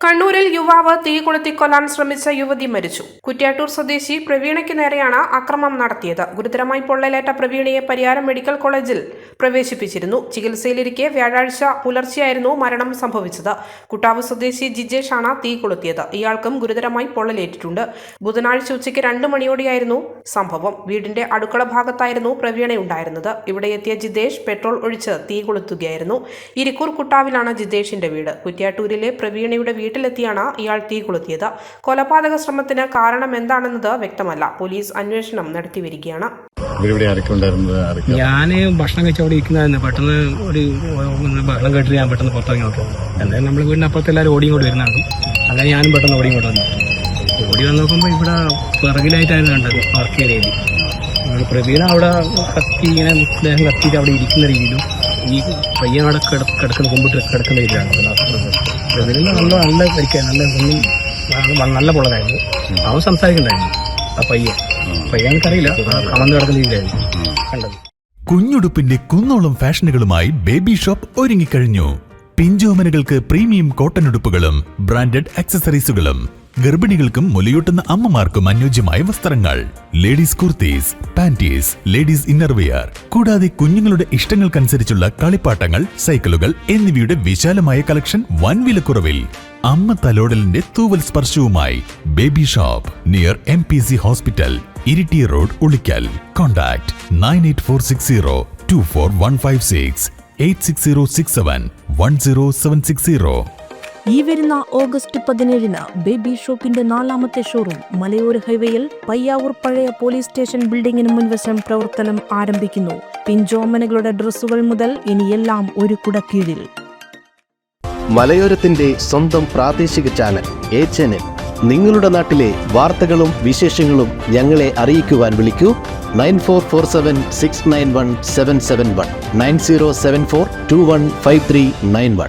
കണ്ണൂരിൽ യുവാവ് തീ കൊളുത്തി കൊല്ലാൻ ശ്രമിച്ച യുവതി മരിച്ചു. കുറ്റ്യാട്ടൂർ സ്വദേശി പ്രവീണയ്ക്ക് നേരെയാണ് അക്രമം നടത്തിയത്. ഗുരുതരമായി പൊള്ളലേറ്റ പ്രവീണയെ പരിയാരം മെഡിക്കൽ കോളേജിൽ പ്രവേശിപ്പിച്ചിരുന്നു. ചികിത്സയിലിരിക്കെ വ്യാഴാഴ്ച പുലർച്ചെയായിരുന്നു മരണം സംഭവിച്ചത്. കുട്ടാവ് സ്വദേശി ജിജേഷാണ് തീ കൊളുത്തിയത്. ഇയാൾക്കും ഗുരുതരമായി പൊള്ളലേറ്റിട്ടുണ്ട്. ബുധനാഴ്ച ഉച്ചയ്ക്ക് രണ്ട് മണിയോടെയായിരുന്നു സംഭവം. വീടിന്റെ അടുക്കള ഭാഗത്തായിരുന്നു പ്രവീണയുണ്ടായിരുന്നത്. ഇവിടെ എത്തിയ ജിതേഷ് പെട്രോൾ ഒഴിച്ച് തീ കൊളുത്തുകയായിരുന്നു. ഇരിക്കൂർ കുട്ടാവിലാണ് ജിതേഷിന്റെ വീട്. കുറ്റ്യാട്ടൂരിലെ പ്രവീണയുടെ വീട്ടിലെത്തിയാണ് ഇയാൾ തീ കൊളുത്തിയത്. കൊലപാതക ശ്രമത്തിന് കാരണം എന്താണെന്നത് വ്യക്തമല്ല. പോലീസ് അന്വേഷണം നടത്തി വരികയാണ് ഇവിടെ ആരൊക്കെ ഉണ്ടായിരുന്നത് ആരൊക്കെ? ഞാൻ ഭക്ഷണം കഴിച്ച് അവിടെ ഇരിക്കുന്നതായിരുന്നു പെട്ടെന്ന് ഒരു ബഹളം കേട്ടിട്ട് ഞാൻ പെട്ടെന്ന് പുറത്തിറങ്ങി നോക്കി എന്തായാലും നമ്മൾ വീടിന്റെ അപ്പുറത്ത് എല്ലാവരും ഓടി കൂടി വരുന്നതാണ്. അങ്ങനെ ഞാനും പെട്ടെന്ന് ഓടി കൂടെ വന്നു. ഓടി വന്ന് നോക്കുമ്പോൾ ഇവിടെ പിറകിലായിട്ടായിരുന്നു കണ്ടത് വർക്ക് ചെയ്ത രീതി നമ്മൾ പ്രവീണ അവിടെ കത്തി ഇങ്ങനെ ദേഹം കത്തിയിട്ട് അവിടെ ഇരിക്കുന്ന രീതിയിലും ഈ പയ്യൻ അവിടെ കിട- കിടക്കുന്ന കൊമ്പിട്ട് കിടക്കുന്ന രീതിയിലാണ്. പ്രവീണിന് നല്ല നല്ല പരിക്കാൻ നല്ല ഒന്നും നല്ല- നല്ല പൊള്ളലായിരുന്നു. അവൻ സംസാരിക്കണ്ടായിരുന്നു. ആ പയ്യൻ. പയ്യനക്കറിയില്ല കമന്ന് കിടക്കുന്ന രീതിയിലായിരുന്നു കണ്ടത്. കുഞ്ഞുടുപ്പിന്റെ കുന്നോളം ഫാഷനുകളുമായി ബേബി ഷോപ്പ് ഒരുങ്ങിക്കഴിഞ്ഞു. പിഞ്ചോമനകൾക്ക് പ്രീമിയം കോട്ടൺ ഉടുപ്പുകളും ബ്രാൻഡഡ് ആക്സസറീസുകളും ഗർഭിണികൾക്കും മുലയൂട്ടുന്ന അമ്മമാർക്കും അനുയോജ്യമായ വസ്ത്രങ്ങൾ. Ladies kurtis panties ladies innerwear കൂടാതെ കുഞ്ഞുങ്ങളുടെ ഇഷ്ടങ്ങൾക്കനുസരിച്ചുള്ള കളിപ്പാട്ടങ്ങൾ സൈക്കിളുകൾ എന്നിവയുടെ വിശാലമായ കളക്ഷൻ വൻ വിലക്കുറവിൽ. അമ്മ തലോടലിന്റെ തൂവൽ സ്പർശവുമായി baby shop near M P C hospital Iritty road Ulikkal. Contact nine eight four six zero two four one five six eight six zero six seven one zero seven six zero ഈ വരുന്ന August പതിനേഴിന് baby ഷോപ്പിന്റെ നാലാമത്തെ showroom മലയോര ഹൈവേയിൽ പയ്യാവൂർ പഴയ police station ബിൽഡിംഗിന് മുൻവശം പ്രവർത്തനം ആരംഭിക്കുന്നു. പിഞ്ചോമനകളുടെ ഡ്രസ്സുകൾ മുതൽ ഇനിയെല്ലാം ഒരു കുടക്കീഴിൽ. മലയോരത്തിന്റെ സ്വന്തം പ്രാദേശിക ചാനൽ എ ചാനൽ. നിങ്ങളുടെ നാട്ടിലെ വാർത്തകളും വിശേഷങ്ങളും ഞങ്ങളെ അറിയിക്കുവാൻ വിളിക്കൂ. Nine four four seven six nine one seven seven one. Nine zero seven four two one five three nine one.